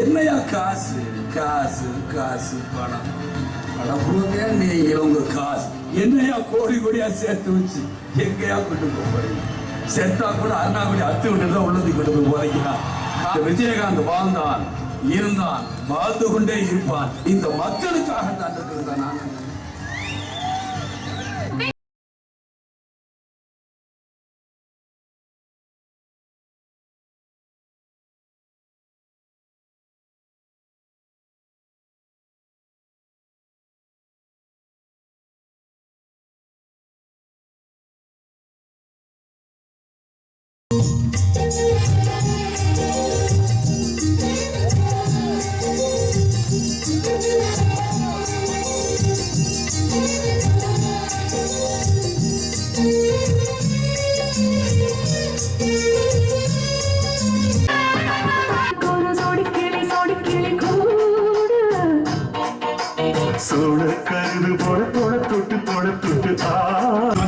என்னையா காசு காசு காசு பணம்? பணம் கொடுங்க நீங்க உங்க காசு. என்னையா கோடி கோடியா சேர்த்து வச்சு எங்கேயா கொண்டு போக போறீங்க? செத்தா கூட அண்ணா கூட அத்து விட்டு தான் உள்ளது கொண்டு போய் போறீங்களா விஜயகாந்த் வாழ்ந்தான் இருந்தான் வாழ்ந்து கொண்டே இருப்பான். இந்த மக்களுக்காக தான் இருக்கிறதா நான்? சோழ கருது போட போட தொட்டு போட தொட்டு ஆ